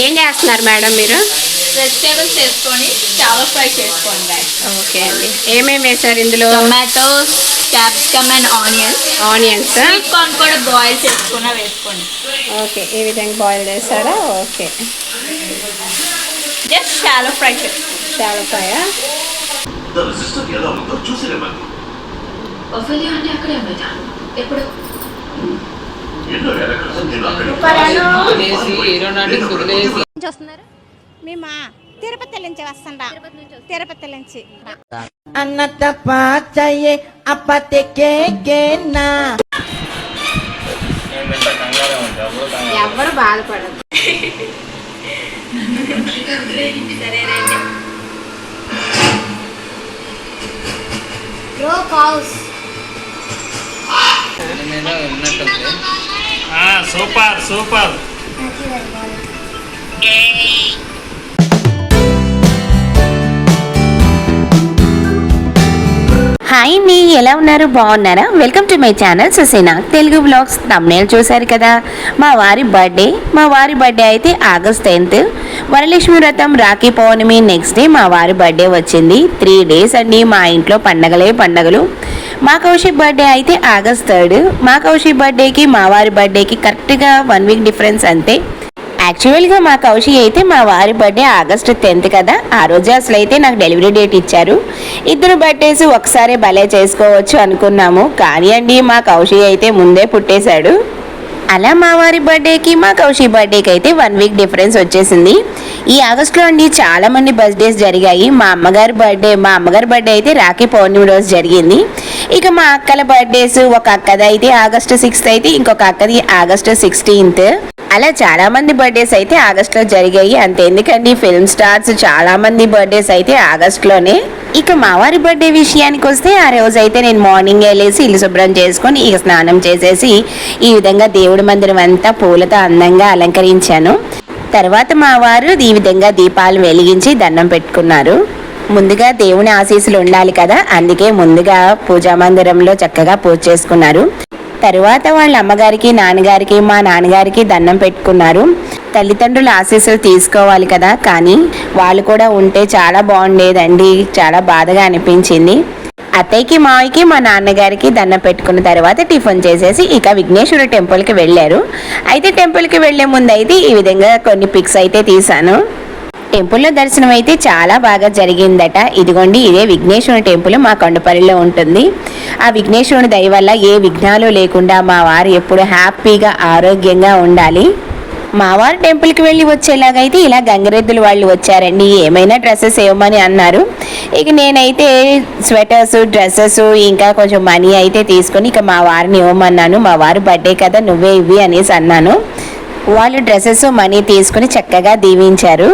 ఏం చేస్తున్నారు మేడం మీరు? వెజిటేబుల్స్ వేసుకొని చాలా ఫ్రై చేసుకోండి guys. ఓకే అండి. ఏమేమి వేశారు ఇందులో? Tomatoes capsicum and onions onions sweet corn కూడా బాయిల్ చేసుకున్న వేసుకోండి. ఓకే. ఈ విధంగా బాయిల్ చేస్తారా ఓకే. జస్ట్ షాలో ఫ్రై చేసుకోండి చాలా ఫ్రై తన సిస్టర్ ఎలా ఉందో చూసిరమ్మని ఒఫెలియా అంటే అక్కడే ఉండేదా ఎప్పుడు? మేమా తిరుపతి నుంచి వస్తుండా తిరుపతి నుంచి అన్నత అప్పతే కేకేనా ఎవరు బాధపడదు సూపర్ సూపర్. హాయ్ అండి ఎలా ఉన్నారు? బాగున్నారా? Welcome to my channel Susena. Telugu blogs thumbnail చూశారు కదా. మా వారి బర్త్డే మా వారి బర్త్డే అయితే ఆగస్ట్ టెన్త్ వరలక్ష్మి వ్రతం రాఖీ పౌర్ణమి నెక్స్ట్ డే మా వారి బర్త్డే వచ్చింది. త్రీ డేస్ అండి మా ఇంట్లో పండగలే పండగలు. మా కౌశిక్ బర్త్డే అయితే ఆగస్ట్ థర్డ్ మా కౌశిక్ బర్త్డేకి మా వారి బర్త్డేకి కరెక్ట్గా వన్ వీక్ డిఫరెన్స్ అంతే. యాక్చువల్గా మా కౌశి అయితే మా వారి బర్త్డే ఆగస్ట్ టెన్త్ కదా. ఆ రోజు అసలు అయితే నాకు డెలివరీ డేట్ ఇచ్చారు. ఇద్దరు బర్త్డేస్ ఒకసారి భలే చేసుకోవచ్చు అనుకున్నాము. కానీ అండి మా కౌశి అయితే ముందే పుట్టేశాడు. అలా మా వారి బర్త్డేకి మా కౌశి బర్త్డేకి అయితే వన్ వీక్ డిఫరెన్స్ వచ్చేసింది. ఈ ఆగస్టులో అండి చాలా మంది బర్త్డేస్ జరిగాయి. మా అమ్మగారి బర్త్డే మా అమ్మగారి బర్త్డే అయితే రాఖీ పౌర్ణమి రోజు జరిగింది. ఇక మా అక్కల బర్త్డేస్ ఒక అక్కది అయితే ఆగస్టు సిక్స్త్ అయితే ఇంకొక అక్కది ఆగస్టు సిక్స్టీన్త్ అలా చాలా మంది బర్త్డేస్ అయితే ఆగస్ట్లో జరిగాయి. అంతే ఎందుకండి? ఫిల్మ్ స్టార్స్ చాలా మంది బర్త్డేస్ అయితే ఆగస్ట్లోనే. ఇక మా వారి బర్త్డే విషయానికి వస్తే ఆ రోజు అయితే నేను మార్నింగ్ వెళ్ళేసి ఇల్లు శుభ్రం చేసుకొని ఇక స్నానం చేసేసి ఈ విధంగా దేవుడి మందిరం అంతా పూలతో అందంగా అలంకరించాను. తర్వాత మా వారు ఈ విధంగా దీపాలు వెలిగించి దండం పెట్టుకున్నారు. ముందుగా దేవుని ఆశీస్సులు ఉండాలి కదా అందుకే ముందుగా పూజా మందిరంలో చక్కగా పూజ చేసుకున్నారు. తరువాత వాళ్ళ అమ్మగారికి నాన్నగారికి మా నాన్నగారికి దండం పెట్టుకున్నారు. తల్లిదండ్రుల ఆశీస్సులు తీసుకోవాలి కదా కానీ వాళ్ళు కూడా ఉంటే చాలా బాగుండేదండి చాలా బాధగా అనిపించింది. అత్తయ్యకి మావయ్యకి మా నాన్నగారికి దండం పెట్టుకున్న తర్వాత టిఫిన్ చేసేసి ఇక విఘ్నేశ్వర టెంపుల్కి వెళ్ళారు. అయితే టెంపుల్కి వెళ్ళే ముందు అయితే ఈ విధంగా కొన్ని పిక్స్ అయితే తీశాను. టెంపుల్లో దర్శనం అయితే చాలా బాగా జరిగిందట. ఇదిగోండి ఇదే విఘ్నేశ్వరుని టెంపుల్ మా కొండపల్లిలో ఉంటుంది. ఆ విఘ్నేశ్వరుని దయ వల్ల ఏ విఘ్నాలు లేకుండా మా వారు ఎప్పుడు హ్యాపీగా ఆరోగ్యంగా ఉండాలి. మావారు టెంపుల్కి వెళ్ళి వచ్చేలాగైతే ఇలా గంగరెద్దులు వాళ్ళు వచ్చారండి. ఏమైనా డ్రెస్సెస్ ఇవ్వమని అన్నారు. ఇక నేనైతే స్వెటర్స్ డ్రెస్సెస్ ఇంకా కొంచెం మనీ అయితే తీసుకొని ఇక మా వారిని ఇవ్వమన్నాను. మా వారు బర్త్డే కదా నువ్వే ఇవ్వి అనేసి అన్నాను. వాళ్ళు డ్రెస్సెస్ మనీ తీసుకుని చక్కగా దీవించారు.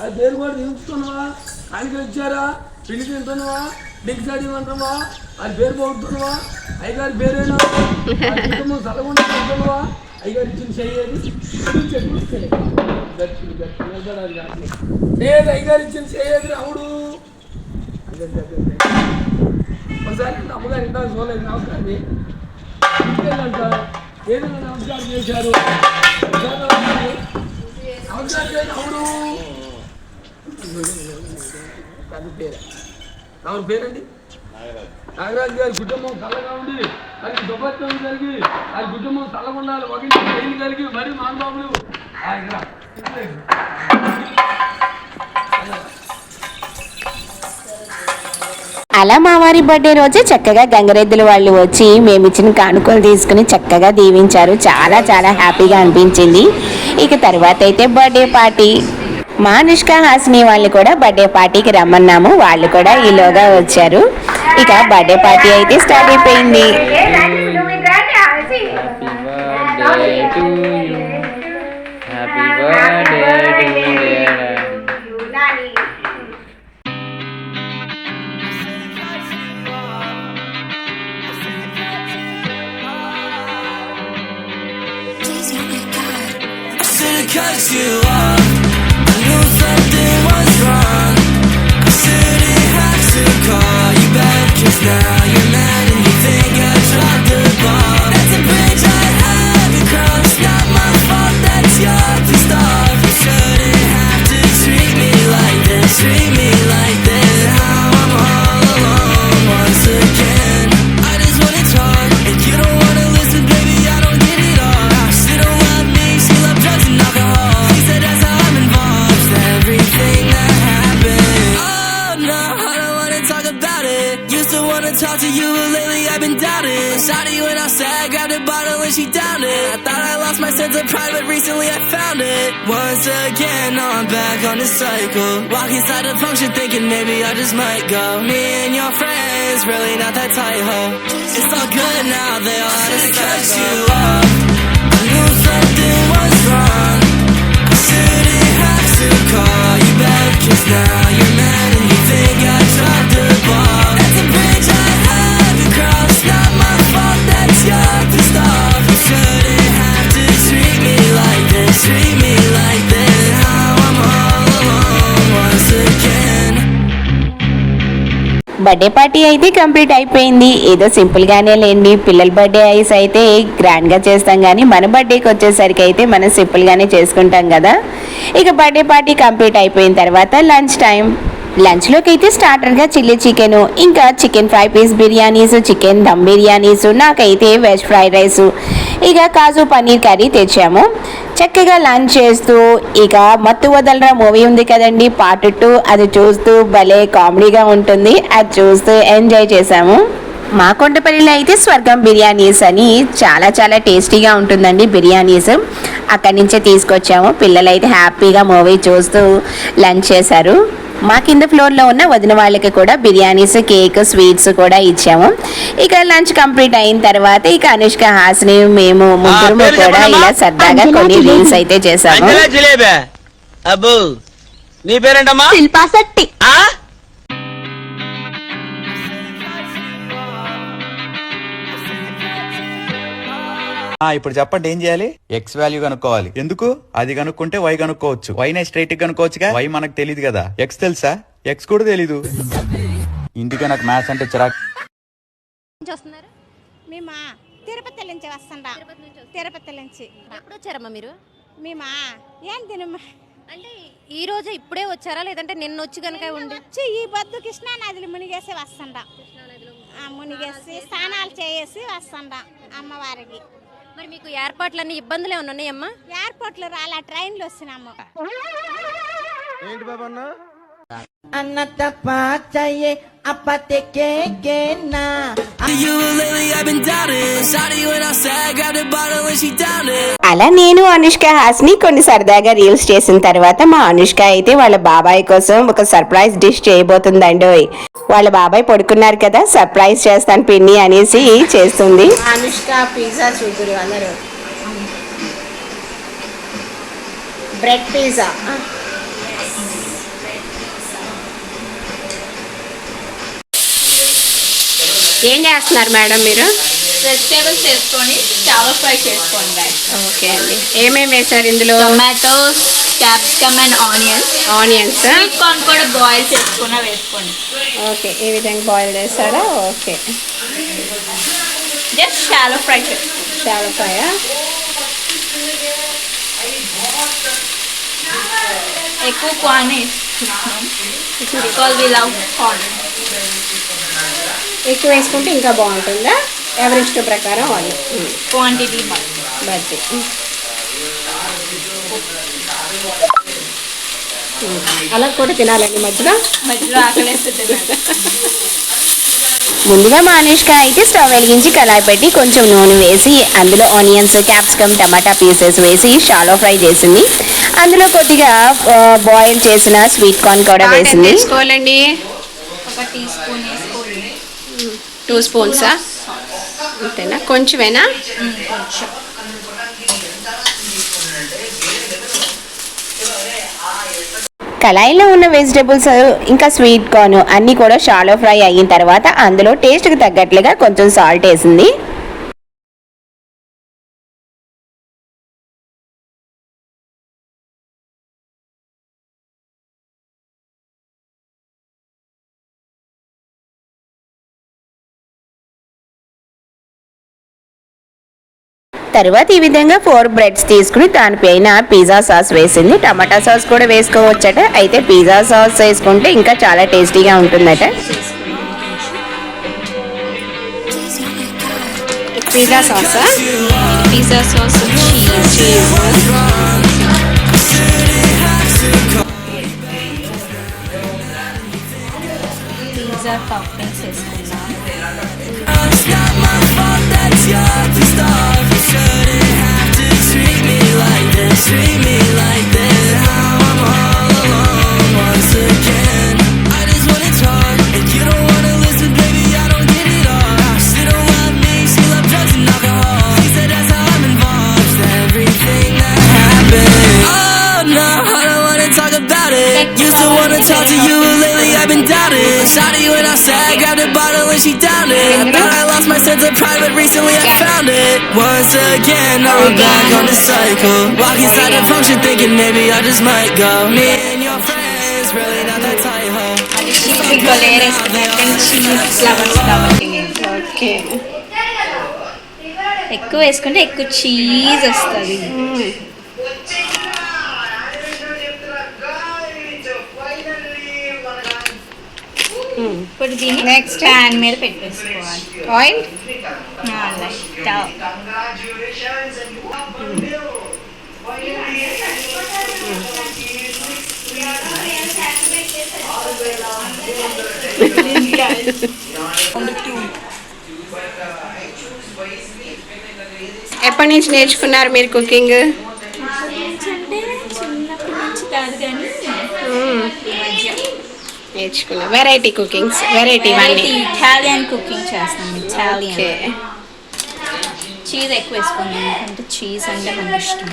అది పేరు కూడా దిగుతున్నావా ఆయనకి వచ్చారా? పిండి తింటున్నావా? డిగ్ సైడ్ ఇవ్వంటున్నావా అది పేరు పోతున్నావా అయ్యగారి పేరేనా? ఆ కుటుంబం చదవకుండా ఉంటున్నావా అయ్యగారు ఇచ్చిన చెయ్యేది చెప్పు గట్టి గట్టి. లేదు అయ్యగారు ఇచ్చిన చెయ్యేది రాముడు. ఒకసారి అమ్మగారు ఇందాక చూడలేదు నమస్కారం ఇంకేంటంట ఏదైనా నమస్కారం చేశారు. నమస్కారం నమస్కారం చేసి అవును పెద్ద పేరే. ఎవరి పేరండి? నాగరాజు గారి కుటుంబం చల్లగా ఉండి అది దుబ్బత్వం కలిగి ఆయన కుటుంబం చల్లగుండాలి ఒకటి పెళ్ళి కలిగి మరి మానబాబులు ఆయన అలా మా వారి బర్త్డే రోజే చక్కగా గంగరెద్దుల వాళ్ళు వచ్చి మేము ఇచ్చిన కానుకలు తీసుకుని చక్కగా దీవించారు. చాలా చాలా హ్యాపీగా అనిపించింది. ఇక తర్వాత అయితే బర్త్డే పార్టీ. మా అనుష్క హాసిని వాళ్ళని కూడా బర్త్డే పార్టీకి రమ్మన్నాము. వాళ్ళు కూడా ఈలోగా వచ్చారు. ఇక బర్త్డే పార్టీ అయితే స్టార్ట్ అయిపోయింది. Lost my sense of pride, but recently I found it. Once again, I'm back on the cycle. Walk inside the function, thinking maybe I just might go. Me and your friends, really not that tight, ho. It's all good now, they all had to cut you off. I knew something was wrong. I shouldn't have to call you back Cause now you're mad birthday party అయితే complete అయిపోయింది. ఏదో సింపుల్గానే లేండి. పిల్లల birthday ice అయితే గ్రాండ్గా చేస్తాం కానీ మన బర్త్డేకి వచ్చేసరికి అయితే మనం సింపుల్గానే చేసుకుంటాం కదా. ఇక బర్త్డే పార్టీ కంప్లీట్ అయిపోయిన తర్వాత లంచ్ టైం. లంచ్లోకి అయితే స్టార్టర్గా చిల్లీ చికెన్ ఇంకా chicken fry piece biryanis chicken dum biryanis నాకైతే వెజ్ ఫ్రైడ్ రైస్. ఇక కాజు పన్నీర్ కర్రీ తెచ్చాము. చక్కగా లంచ్ చేస్తూ ఇక మత్తు వదలరా మూవీ ఉంది కదండి పార్ట్ టూ. అది చూస్తూ భలే కామెడీగా ఉంటుంది. అది చూస్తూ ఎంజాయ్ చేసాము మా కొండపల్లిలో అయితే స్వర్గం బిర్యానీస్ అని చాలా చాలా టేస్టీగా ఉంటుందండి బిర్యానీస్. అక్కడి నుంచే తీసుకొచ్చాము. పిల్లలు అయితే హ్యాపీగా మూవీ చూస్తూ లంచ్ చేశారు. మా కింద ఫ్లోర్లో ఉన్న వదిన వాళ్ళకి కూడా బిర్యానీస్ కేక్ స్వీట్స్ కూడా ఇచ్చాము. ఇక లంచ్ కంప్లీట్ అయిన తర్వాత ఇక అనుష్క హాసిని మేము ముగ్గురు కూడా ఇలా సరదాగా కొన్ని రీల్స్ అయితే చేసాము జిలేబే. అబ్బు నీ పేరేంటమ్మా? శిల్పా శెట్టి. ఇప్పుడు చెప్పండి ఏం చేయాలి? ఎక్స్ వాల్యూ కనుక్కోవాలి. ఎందుకు? అది కనుక్కుంటే వై కనుక్కోవచ్చు. వై నే స్ట్రైట్ కనుక్కోవచ్చుగా? వై మనకు తెలియదు కదా. ఎక్స్ తెలుసా? ఎక్స్ కూడా తెలీదు. ఇందుకే నాకు మ్యాథ్స్ అంటే చిరాకు. వస్తున్నారు? మేమా తిరుపతి నుంచి తిరుపతి నుంచి ఎప్పుడు వచ్చారమ్మా మీరు? మేమా ఏం తినమ్మా? అంటే ఈ రోజు ఇప్పుడే వచ్చారా? లేదంటే నిన్న వచ్చి కనుక ఉండి? వచ్చి ఈ బొద్దు కృష్ణా నదిలో మునిగేసి వస్తుండా ఆ, మునిగేసి స్నానాలు చేసి వస్తుండా అమ్మవారికి? మరి మీకు ఏర్పాట్లన్నీ ఇబ్బందులే ఉన్నాయమ్మా? ఎయిర్పోర్ట్లు రాలా ట్రైన్లు వస్తున్నాము. అన్న తప్ప చెయ్యే అప్పతికే నా అలా నేను అనుష్క హాస్ని కొన్ని సరదాగా రీల్స్ చేసిన తర్వాత మా అనుష్క అయితే వాళ్ళ బాబాయ్ కోసం ఒక సర్ప్రైజ్ డిష్ చేయబోతుందండి వాళ్ళ బాబాయ్ పడుకున్నారు కదా సర్ప్రైజ్ చేస్తాను పిన్ని అనేసి చేస్తుంది. అనుష్క పిజ్జా చూద్దరు అందరూ. Bread pizza. ఏం చేస్తున్నారు మేడం మీరు? వెజిటేబుల్స్ వేసుకొని చాలా ఫ్రై చేసుకోండి. ఓకే అండి. ఏమేమి వేశారు ఇందులో? Tomatoes capsicum and onions. Onions. Sweet corn కూడా బాయిల్ చేసుకున్న వేసుకోండి. ఓకే ఈ విధంగా బాయిల్ చేస్తారా ఓకే. జస్ట్ షాలో ఫ్రై చేసుకోండి చాలా ఫ్రైయా ఎక్కువ corn because we love corn ఎక్కువ వేసుకుంటే ఇంకా బాగుంటుందా? ఎవరి ఇష్టం ప్రకారం వాళ్ళు క్వాంటిటీ బట్టి. అలా కూడా తినాలండి మధ్యలో? మధ్యలో ఆకలేస్తే తినండి. ముందుగా అనుష్క అయితే స్టవ్ వెలిగించి కళాయి పెట్టి కొంచెం నూనె వేసి అందులో ఆనియన్స్ క్యాప్సికమ్ టమాటా పీసెస్ వేసి షాలో ఫ్రై చేసింది. అందులో కొద్దిగా బాయిల్ చేసిన స్వీట్ కార్న్ కూడా వేసింది. వేసుకోవాలండి ఒక టీ స్పూన్ వేసుకోండి. టూ స్పూన్సా? అంతేనా? కొంచెమేనా? కళాయిలో ఉన్న వెజిటేబుల్స్ ఇంకా స్వీట్ కార్న్ అన్నీ కూడా షాలో ఫ్రై అయిన తర్వాత అందులో టేస్ట్కి తగ్గట్లుగా కొంచెం సాల్ట్ వేసింది. తర్వాత ఈ విధంగా ఫోర్ బ్రెడ్స్ తీసుకుని దానిపైన పిజ్జా సాస్ వేసింది. టమాటా సాస్ కూడా వేసుకోవచ్చట. అయితే పిజ్జా సాస్ వేసుకుంటే ఇంకా చాలా టేస్టీగా ఉంటుందట. పిజ్జా సాసా పిజ్జా సాస్ పిజ్జా టాపింగ్స్ వేసుకున్నాం Treat me like this, treat me like this. Of pride, but recently I found it. Once again, we're back on the cycle. Walk inside the function, thinking maybe I just might go. Me and your friends, really not that tight, okay ఎక్కువ వేసుకుంటే ఎక్కువ cheese వస్తుంది ఇప్పుడు దీన్ని next pan మీద పెట్టేసుకోవాలి. Oil ఎప్పటి నుంచి నేర్చుకున్నారు మీరు కుకింగ్ నేర్చుకున్నారు variety cookings variety Italian cooking చేస్తాం ఇటాలియన్ చీజ్ ఎక్కువ వేసుకున్నాం ఎందుకంటే చీజ్ అంటే మనకి ఇష్టం.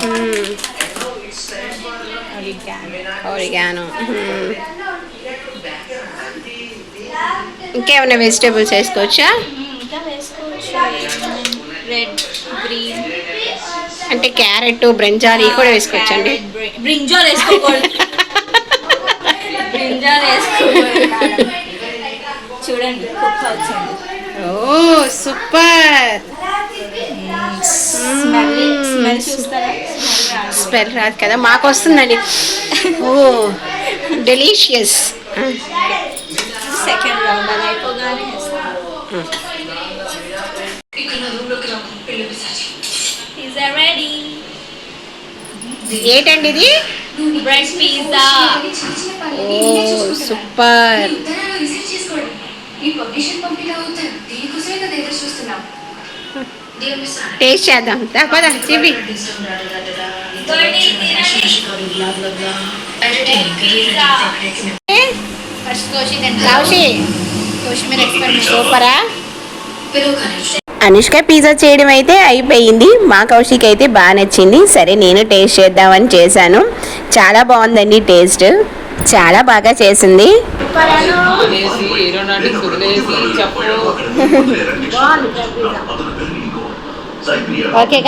ఇంకేమైనా వెజిటేబుల్స్ వేసుకోవచ్చా? ఇంకా వేసుకోవచ్చు. రెడ్ గ్రీన్ అంటే క్యారెట్ బ్రింజాల్ ఇవి కూడా వేసుకోవచ్చండి. బ్రింజాల్ వేసుకోకూడదు. చూడండి కుక్ అవుతుంది ఓ సూపర్. స్మెల్ రాదు కదా మాకు వస్తుందండి ఓ డెలీషియస్. సెకండ్ రౌండ్ అది అయిపోగానే ఏంటండి ఇది? బ్రెడ్ పిజ్జా ఓ సూపర్ టేస్ట్ చేద్దాం. కొత్తిమీర ఎక్స్పెరిమెంట్ సూపరా అనుష్క పిజ్జా చేయడం అయితే అయిపోయింది. మా కౌశిక్ అయితే బాగా నచ్చింది. సరే నేను టేస్ట్ చేద్దామని చేశాను. చాలా బాగుందండి టేస్ట్. చాలా బాగా చేసింది. ఓకే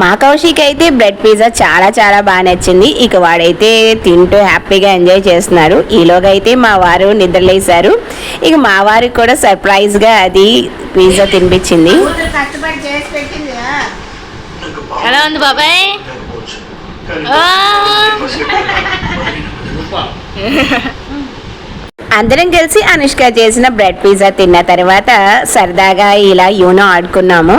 మా కౌశిక్ అయితే బ్రెడ్ పిజ్జా చాలా చాలా బాగా నచ్చింది. ఇక వాడైతే తింటూ హ్యాపీగా ఎంజాయ్ చేస్తున్నారు. ఈలోగా అయితే మా వారు నిద్రలేశారు. ఇక మా వారికి కూడా సర్ప్రైజ్గా అది పిజ్జా తినిపించింది. ఎలా ఉంది బాబాయ్. అందరం కలిసి అనుష్క చేసిన బ్రెడ్ పిజ్జా తిన్న తర్వాత సరదాగా ఇలా యూనో ఆడుకున్నాము.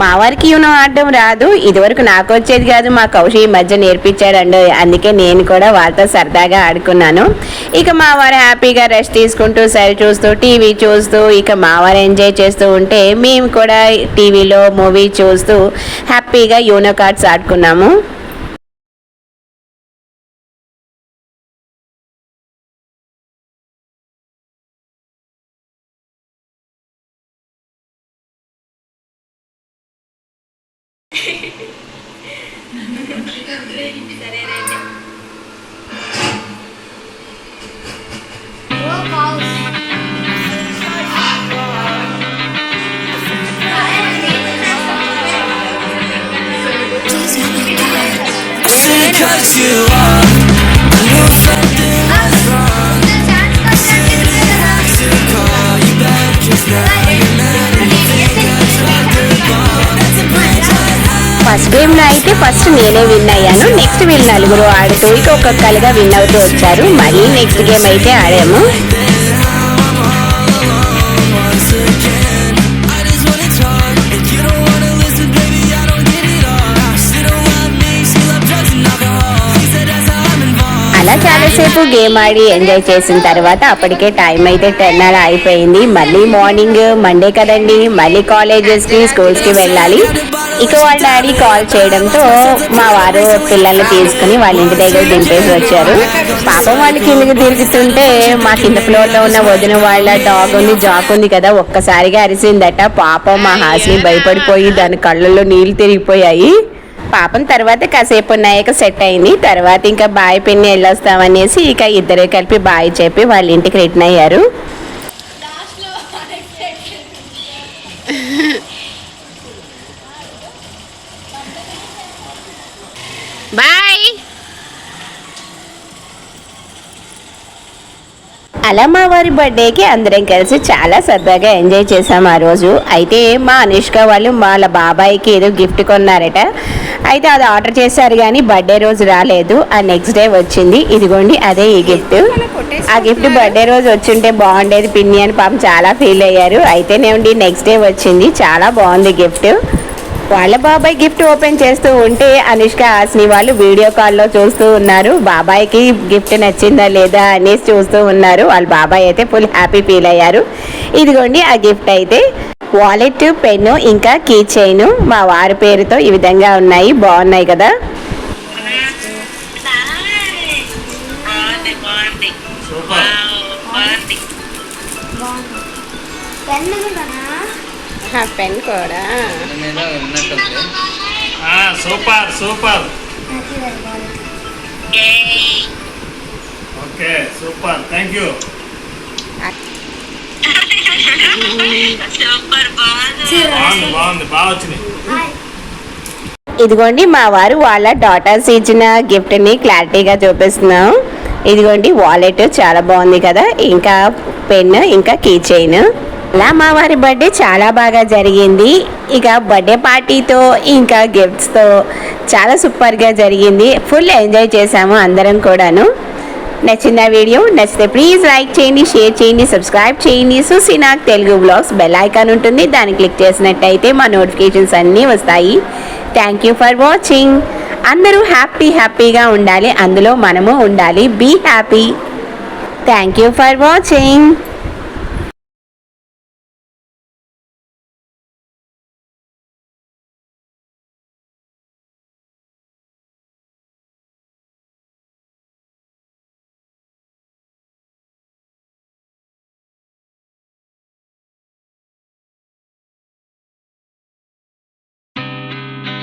మా వారికి యూనో ఆడడం రాదు ఇదివరకు నాకు వచ్చేది కాదు మా కౌశి ఈ మధ్య నేర్పించాడండి అందుకే నేను కూడా వాళ్ళతో సరదాగా ఆడుకున్నాను. ఇక మా వారు హ్యాపీగా రెస్ట్ తీసుకుంటూ సెల్ చూస్తూ టీవీ చూస్తూ ఇక మా వారు ఎంజాయ్ చేస్తూ ఉంటే మేము కూడా టీవీలో మూవీ చూస్తూ హ్యాపీగా యూనో కార్డ్స్ ఆడుకున్నాము. ఫస్ట్ గేమ్లో అయితే ఫస్ట్ నేనే విన్ అయ్యాను. నెక్స్ట్ వీళ్ళు నలుగురు ఆడుతూ ఇక ఒక్కొక్కలుగా విన్ అవుతూ వచ్చారు. మళ్ళీ నెక్స్ట్ గేమ్ అయితే ఆడాము. కాసేపు గేమ్ ఆడి ఎంజాయ్ చేసిన తర్వాత అప్పటికే టైం అయితే టెన్ అలా అయిపోయింది. మళ్ళీ మార్నింగ్ మండే కదండి. మళ్ళీ కాలేజెస్కి స్కూల్స్కి వెళ్ళాలి. ఇక వాళ్ళ డాడీ కాల్ చేయడంతో మా వారు పిల్లల్ని తీసుకుని వాళ్ళ ఇంటి దగ్గర దింపేసి వచ్చారు. పాపం వాళ్ళు కిందకి తిరుగుతుంటే మా కింద ఫ్లోర్లో ఉన్న వదిన వాళ్ళ డాగ్ ఉంది జాక్ ఉంది కదా ఒక్కసారిగా అరిసిందట. పాపం మా హాస్ని భయపడిపోయి దాని కళ్ళల్లో నీళ్ళు తిరిగిపోయాయి. పాపం తర్వాత కాసేపు ఉన్నాయక సెట్ అయింది. తర్వాత ఇంకా బాయ్ పిన్ని వెళ్ళొస్తామనేసి ఇక ఇద్దరే కలిపి బాయ్ చెప్పి వాళ్ళ ఇంటికి రిటర్న్ అయ్యారు. బాయ్. అలా మా వారి బర్త్డేకి అందరం కలిసి చాలా సరదాగా ఎంజాయ్ చేసాం ఆ రోజు. అయితే మా అనుష్క వాళ్ళు వాళ్ళ బాబాయ్కి ఏదో గిఫ్ట్ కొన్నారట. అయితే అది ఆర్డర్ చేశారు కానీ బర్త్డే రోజు రాలేదు. ఆ నెక్స్ట్ డే వచ్చింది. ఇదిగోండి అదే ఈ గిఫ్ట్ ఆ గిఫ్ట్ బర్త్డే రోజు వచ్చింటే బాగుండేది. పిన్ని అని పాపం చాలా ఫీల్ అయ్యారు. అయితేనేమండి నెక్స్ట్ డే వచ్చింది. చాలా బాగుంది గిఫ్ట్ వాళ్ళ బాబాయ్ గిఫ్ట్ ఓపెన్ చేస్తూ ఉంటే అనుష్క హాస్ని వాళ్ళు వీడియో కాల్లో చూస్తూ ఉన్నారు. బాబాయ్కి గిఫ్ట్ నచ్చిందా లేదా అనేసి చూస్తూ ఉన్నారు. వాళ్ళ బాబాయ్ అయితే ఫుల్ హ్యాపీ ఫీల్ అయ్యారు. ఇదిగోండి ఆ గిఫ్ట్ అయితే. వాలెట్ పెన్ను ఇంకా కీ చైన్ మా వారి పేరుతో ఈ విధంగా ఉన్నాయి. బాగున్నాయి కదా? సూపర్ పెన్ కూడా. Super super. Okay super. Thank you బాగుంది బాగా ఇదిగోండి మా వారు వాళ్ళ డాటర్స్ ఇచ్చిన గిఫ్ట్ని క్లారిటీగా చూపిస్తున్నాం. ఇదిగోండి వాలెట్ చాలా బాగుంది కదా. ఇంకా పెన్ ఇంకా కీ చైన్ అలా మా వారి బర్త్డే చాలా బాగా జరిగింది. ఇక బర్త్డే పార్టీతో ఇంకా గిఫ్ట్స్తో చాలా సూపర్గా జరిగింది. ఫుల్ ఎంజాయ్ చేసాము అందరం కూడాను. నచ్చిందా వీడియో నచ్చితే ప్లీజ్ లైక్ చేయండి షేర్ చేయండి సబ్స్క్రైబ్ చేయండి. చూసి నాకు తెలుగు బ్లాగ్స్ బెల్ ఐకాన్ ఉంటుంది. దాన్ని క్లిక్ చేసినట్టయితే మా నోటిఫికేషన్స్ అన్నీ వస్తాయి. థ్యాంక్ యూ ఫర్ వాచింగ్ అందరూ హ్యాపీ హ్యాపీగా ఉండాలి. అందులో మనము ఉండాలి. Be happy thank you for watching